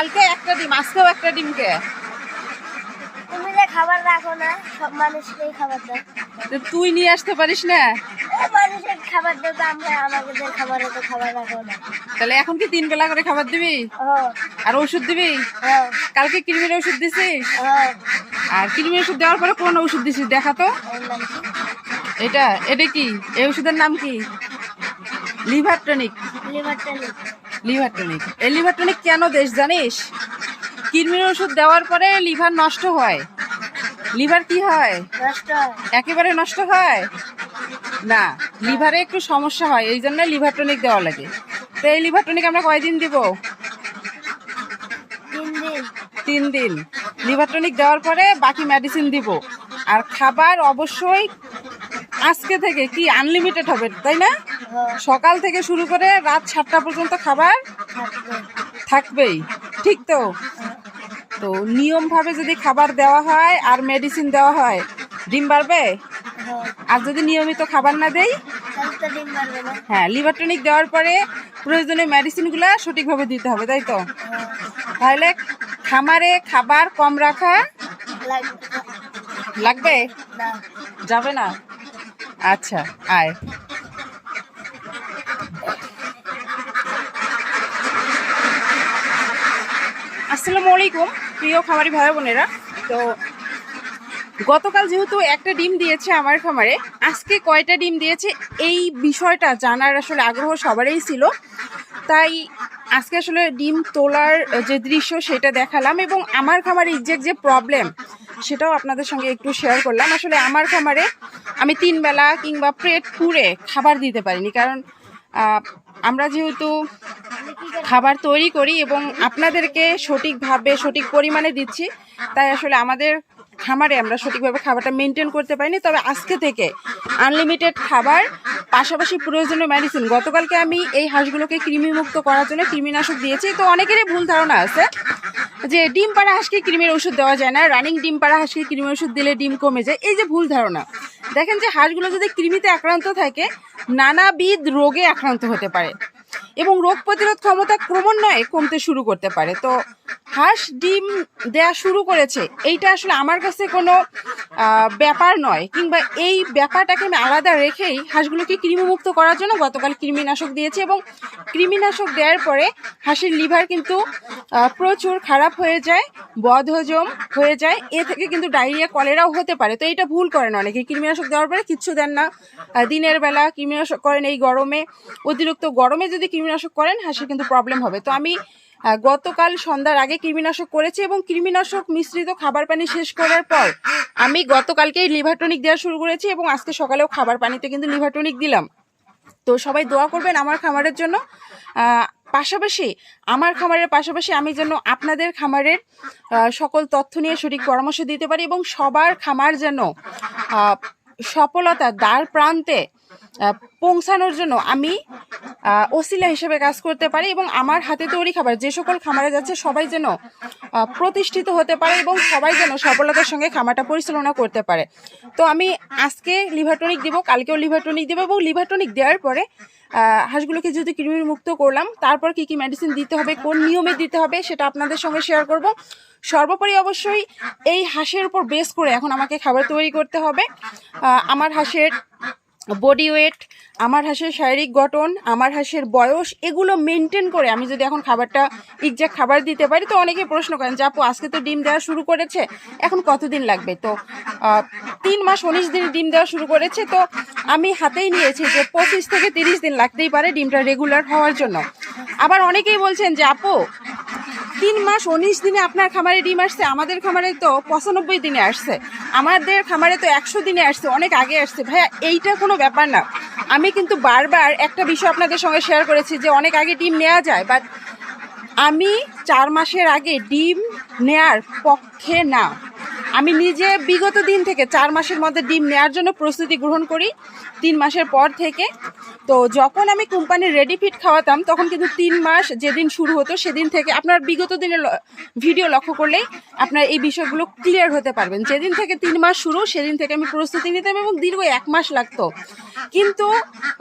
কালকে একটা ডিম আজকেও একটা ডিমকে। তুমি যে খাবার রাখো না সব মানুষকেই খাবার দাও। তুই নিয়ে আসতে পারিস না? মানুষের খাবার দাও তো আমরা আমাদের খাবারে তো খাবার রাখো না। তাহলে এখন কি তিন বেলা করে খাবার দিবি? আর ওষুধ দিবি? কালকে কৃমির ওষুধ দিছিস? আর কৃমির ওষুধ দেওয়ার পরে কোন ওষুধ দিছিস দেখা তো। কি? এটা এটা কি? এই ওষুধের নাম কি? Liver tonic. লিভার টনিক এই লিভার টনিক কেন দেশ জানিস? কৃমির ওষুধ দেওয়ার পরে লিভার নষ্ট হয়। লিভার কি হয়? একেবারে নষ্ট হয়? না লিভারে একটু সমস্যা হয় এই জন্য লিভার টনিক দেওয়া লাগে। তো এই লিভার টনিক আমরা কয়দিন দিব? তিন দিন। তিন দিন। লিভার টনিক দেওয়ার পরে বাকি মেডিসিন দিব। আর খাবার অবশ্যই আজকে থেকে কি আনলিমিটেড হবে তাই না? সকাল থেকে শুরু করে রাত সাতটা পর্যন্ত খাবার থাকবেই ঠিক তো? তো নিয়মভাবে যদি খাবার দেওয়া হয় আর মেডিসিন দেওয়া হয় ডিম বাড়বে? আর যদি নিয়মিত খাবার না দেই? হ্যাঁ লিভার টনিক দেওয়ার পরে প্রয়োজনীয় মেডিসিনগুলো সঠিকভাবে দিতে হবে তাই তো? তাহলে খামারে খাবার কম রাখা লাগবে? যাবে না? আচ্ছা আয়। আসসালামু আলাইকুম, প্রিয় খামারি ভাই বোনেরা। তো গতকাল যেহেতু একটা ডিম দিয়েছে আমার খামারে, আজকে কয়টা ডিম দিয়েছে এই বিষয়টা জানার আসলে আগ্রহ সবারই ছিল। তাই আজকে আসলে ডিম তোলার যে দৃশ্য সেটা দেখালাম এবং আমার খামারে এক্সাক্ট যে প্রবলেম সেটাও আপনাদের সঙ্গে একটু শেয়ার করলাম। আসলে আমার খামারে আমি তিন বেলা কিংবা পেট পুরে খাবার দিতে পারিনি। কারণ আমরা যেহেতু খাবার তৈরি করি এবং আপনাদেরকে সঠিকভাবে, সঠিক পরিমাণে দিচ্ছি, তাই আসলে আমাদের খামারে আমরা সঠিকভাবে খাবারটা মেনটেন করতে পারিনি, তবে আজকে থেকে আনলিমিটেড খাবার, পাশাপাশি প্রয়োজনীয় মেডিসিন গতকালকে আমি এই হাঁসগুলোকে কৃমিমুক্ত করার জন্য কৃমিনাশক দিয়েছি। তো অনেকেরই ভুল ধারণা আছে যে ডিম পাড়া হাঁসকে কৃমির ওষুধ দেওয়া যায় না। রানিং ডিম পাড়া হাঁসকে কৃমির ওষুধ দিলে ডিম কমে যায়। এই যে ভুল ধারণা। দেখেন যে হাঁসগুলো যদি কৃমিতে আক্রান্ত থাকে, নানাবিধ রোগে আক্রান্ত হতে পারে। এবং রোগ প্রতিরোধ ক্ষমতা ক্রমান্বয়ে কমতে শুরু করতে পারে। তো হাঁস, ডিম দেয়া শুরু করেছে, এইটা আসলে আমার কাছে কোনো ব্যাপার নয়। কিংবা এই ব্যাপারটাকে আমি আলাদা রেখেই হাঁসগুলোকে কৃমিমুক্ত করার জন্য গতকাল কৃমিনাশক দিয়েছি এবং কৃমিনাশক দেওয়ার পরে হাঁসের লিভার কিন্তু প্রচুর খারাপ হয়ে যায়, বদহজম হয়ে যায়। এ থেকে কিন্তু ডায়রিয়া, কলেরাও হতে পারে। তো এটা ভুল করেন অনেকে। কৃমিনাশক দেওয়ার পরে কিচ্ছু দেন না। দিনের বেলা কৃমিনাশক করেন এই গরমে। অতিরিক্ত গরমে যদি কৃমিনাশক করেন, হাঁসের কিন্তু প্রবলেম হবে। তো আমি গতকাল সন্ধ্যার আগে কৃমিনাশক করেছি এবং কৃমিনাশক মিশ্রিত খাবার পানি শেষ করার পর আমি গতকালকেই লিভার টনিক দেওয়া শুরু করেছি এবং আজকে সকালেও খাবার পানিতে কিন্তু লিভার টনিক দিলাম। তো সবাই দোয়া করবেন আমার খামারের জন্য। পাশাপাশি আমার খামারের পাশাপাশি আমি যেন আপনাদের খামারের সকল তথ্য নিয়ে সঠিক পরামর্শ দিতে পারি এবং সবার খামার যেন সফলতা দ্বার প্রান্তে পৌঁছানোর জন্য আমি ওসিলা হিসেবে কাজ করতে পারি এবং আমার হাতে তৈরি খাবার, যে সকল খামারে যাচ্ছে, সবাই যেন প্রতিষ্ঠিত হতে পারে এবং সবাই যেন সফলতার সঙ্গে খামারটা পরিচালনা করতে পারে। তো আমি আজকে লিভার টনিক দিব, কালকেও লিভার টনিক দেবো এবং লিভার টনিক দেওয়ার পরে হাঁসগুলোকে যদি কৃমির মুক্ত করলাম, তারপর কি কি মেডিসিন দিতে হবে, কোন নিয়মে দিতে হবে, সেটা আপনাদের সঙ্গে শেয়ার করব। সর্বোপরি অবশ্যই এই হাঁসের উপর বেস করে এখন আমাকে খাবার তৈরি করতে হবে। আমার হাঁসের বডি ওয়েট আমার হাঁসের শারীরিক গঠন, আমার হাঁসের বয়স, এগুলো মেনটেন করে আমি যদি এখন খাবারটা এক্সাক্ট খাবার দিতে পারি, তো অনেকে প্রশ্ন করেন যে, আপু, আজকে তো ডিম দেওয়া শুরু করেছে, এখন কতদিন লাগবে? তো তিন মাস, উনিশ দিন ডিম দেওয়া শুরু করেছে, তো আমি হাতেই নিয়েছি যে, পঁচিশ থেকে তিরিশ দিন লাগতেই পারে ডিমটা রেগুলার হওয়ার জন্য। আবার অনেকেই বলছেন যে, আপু, তিন মাস, উনিশ দিনে আপনার খামারে ডিম আসছে, আমাদের খামারে তো পঁচানব্বই দিনে আসছে, আমাদের খামারে তো একশো দিনে আসছে, অনেক আগে আসছে। ভাইয়া, এইটা কোনো ব্যাপার না। আমি কিন্তু বারবার একটা বিষয় আপনাদের সঙ্গে শেয়ার করেছি যে অনেক আগে ডিম নেওয়া যায় বাট আমি চার মাসের আগে ডিম নেয়ার পক্ষে না। আমি নিজে বিগত দিন থেকে চার মাসের মধ্যে ডিম নেওয়ার জন্য প্রস্তুতি গ্রহণ করি তিন মাসের পর থেকে। তো যখন আমি কোম্পানির রেডি ফিট খাওয়াতাম তখন কিন্তু তিন মাস যেদিন শুরু হতো সেদিন থেকে আপনার বিগত দিনের ভিডিও লক্ষ্য করলেই আপনার এই বিষয়গুলো ক্লিয়ার হতে পারবেন। যেদিন থেকে তিন মাস শুরু সেদিন থেকে আমি প্রস্তুতি নিতাম এবং দীর্ঘ এক মাস লাগতো। কিন্তু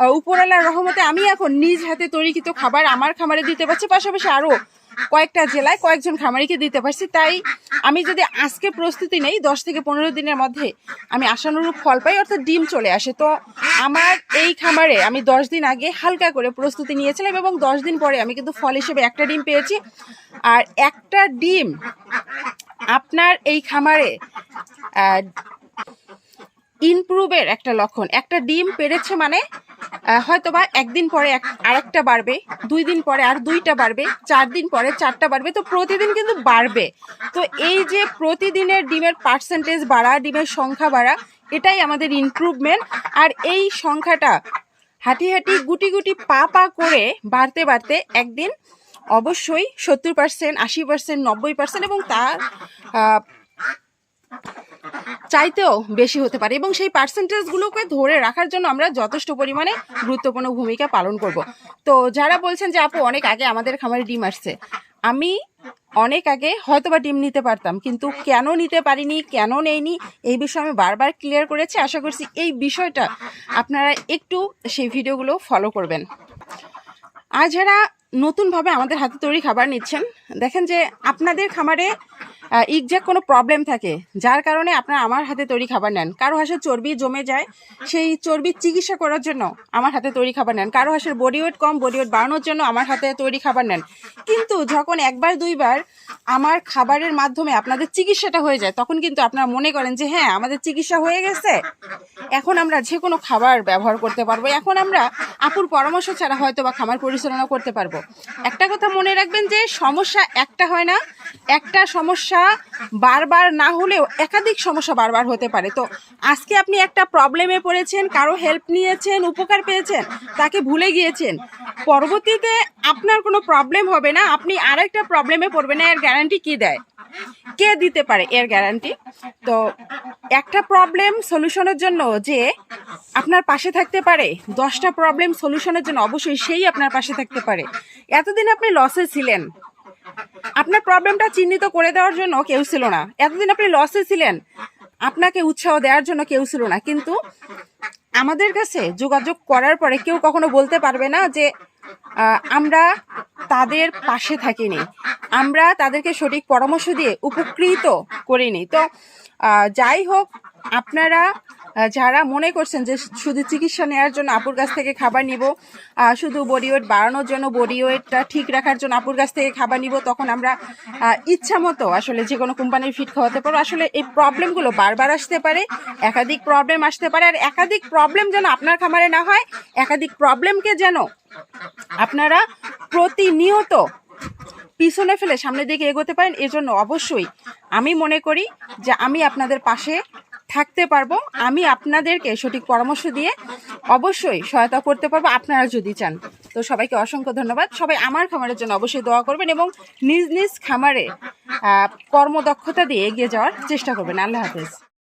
আহ, উপরওয়ালার রহমতে আমি এখন নিজ হাতে তৈরিকৃত খাবার আমার খামারে দিতে পারছি পাশাপাশি আরও কয়েকটা জেলায় কয়েকজন খামারিকে দিতে পারছি। তাই আমি যদি আজকে প্রস্তুতি নেই, দশ থেকে পনেরো দিনের মধ্যে আমি আশানুরূপ ফল পাই, অর্থাৎ ডিম চলে আসে। তো আমার এই খামারে আমি দশ দিন আগে হালকা করে প্রস্তুতি নিয়েছিলাম এবং দশ দিন পরে আমি কিন্তু ফল হিসেবে একটা ডিম পেয়েছি। আর একটা ডিম আপনার এই খামারে ইমপ্রুভের একটা লক্ষণ। একটা ডিম পেরেছে মানে হয়তো বা একদিন পরে এক আরেকটা বাড়বে, দুই দিন পরে আর দুইটা বাড়বে, চার দিন পরে চারটা বাড়বে, তো প্রতিদিন কিন্তু বাড়বে। তো এই যে প্রতিদিনের ডিমের পার্সেন্টেজ বাড়া, ডিমের সংখ্যা বাড়া, এটাই আমাদের ইমপ্রুভমেন্ট আর এই সংখ্যাটা হাঁটি হাঁটি, গুটি গুটি, পা পা করে বাড়তে বাড়তে একদিন অবশ্যই সত্তর পার্সেন্ট আশি পার্সেন্ট নব্বই পার্সেন্ট এবং তার চাইতেও বেশি হতে পারে এবং সেই পার্সেন্টেজগুলোকে ধরে রাখার জন্য আমরা যথেষ্ট পরিমাণে গুরুত্বপূর্ণ ভূমিকা পালন করব। তো যারা বলছেন যে, আপু, অনেক আগে আমাদের খামারে ডিম আসছে। আমি অনেক আগে হয়তোবা ডিম নিতে পারতাম, কিন্তু কেন নিতে পারিনি, কেন নেইনি, এই বিষয়ে আমি বারবার ক্লিয়ার করেছি। আশা করছি এই বিষয়টা আপনারা একটু সেই ভিডিওগুলো ফলো করবেন। আর যারা নতুনভাবে আমাদের হাতে তৈরি খাবার নিচ্ছেন, দেখেন যে, আপনাদের খামারে ইকজ্যাক্ট কোনো প্রবলেম থাকে, যার কারণে আপনারা আমার হাতে তৈরি খাবার নেন। কারও হাঁসের চর্বি জমে যায়, সেই চর্বির চিকিৎসা করার জন্য আমার হাতে তৈরি খাবার নেন। কারও হাঁসের বডি ওয়েট কম বডি ওয়েট বাড়ানোর জন্য আমার হাতে তৈরি খাবার নেন। কিন্তু যখন একবার, দুইবার আমার খাবারের মাধ্যমে আপনাদের চিকিৎসাটা হয়ে যায়, তখন কিন্তু আপনারা মনে করেন যে হ্যাঁ আমাদের চিকিৎসা হয়ে গেছে। এখন আমরা যে কোনো খাবার ব্যবহার করতে পারব। এখন আমরা আপুর পরামর্শ ছাড়া হয়তো বা খামার পরিচালনা করতে পারব। একটা কথা মনে রাখবেন যে, সমস্যা একটা হয় না একটা সমস্যা বারবার না হলেও একাধিক সমস্যা বারবার হতে পারে। তো আজকে আপনি একটা প্রবলেমে পড়েছেন, কারও হেল্প নিয়েছেন, উপকার পেয়েছেন, তাকে ভুলে গিয়েছেন। পরবর্তীতে আপনার কোনো প্রবলেম হবে না, আপনি আরেকটা প্রবলেমে পড়বেন এর গ্যারান্টি কি দেয়? কে দিতে পারে এর গ্যারান্টি তো একটা প্রবলেম সলিউশনের জন্য যে আপনার পাশে থাকতে পারে, দশটা প্রবলেম সলিউশনের জন্য অবশ্যই সেই আপনার পাশে থাকতে পারে। এতদিন আপনি লসে ছিলেন আপনার প্রবলেমটা চিহ্নিত করে দেওয়ার জন্য কেউ ছিল না। এতদিন আপনি লসে ছিলেন। আপনাকে উৎসাহ দেওয়ার জন্য কেউ ছিল না। কিন্তু আমাদের কাছে যোগাযোগ করার পরে কেউ কখনো বলতে পারবে না যে আমরা তাদের পাশে থাকিনি। আমরা তাদেরকে সঠিক পরামর্শ দিয়ে উপকৃত করিনি। তো যাই হোক, আপনারা যারা মনে করছেন যে শুধু চিকিৎসা নেওয়ার জন্য আপুর কাছ থেকে খাবার নিব শুধু বডি ওয়েট বাড়ানোর জন্য বডি ওয়েটটা ঠিক রাখার জন্য আপুর কাছ থেকে খাবার নিব, তখন আমরা ইচ্ছা মতো আসলে যে কোনো কোম্পানির ফিট খাওয়াতে পারব। আসলে এই প্রবলেমগুলো বারবার আসতে পারে, একাধিক প্রবলেম আসতে পারে, আর একাধিক প্রবলেম যেন আপনার খামারে না হয়, একাধিক প্রবলেমকে যেন আপনারা প্রতিনিয়ত পিছনে ফেলে সামনের দিকে এগোতে পারেন, এজন্য অবশ্যই আমি মনে করি যে আমি আপনাদের পাশে থাকতে পারব, আমি আপনাদেরকে সঠিক পরামর্শ দিয়ে অবশ্যই সহায়তা করতে পারব, আপনারা যদি চান। তো সবাইকে অসংখ্য ধন্যবাদ। সবাই আমার খামারের জন্য অবশ্যই দোয়া করবেন এবং নিজ নিজ খামারে কর্মদক্ষতা দিয়ে এগিয়ে যাওয়ার চেষ্টা করবেন। আল্লাহ হাফেজ।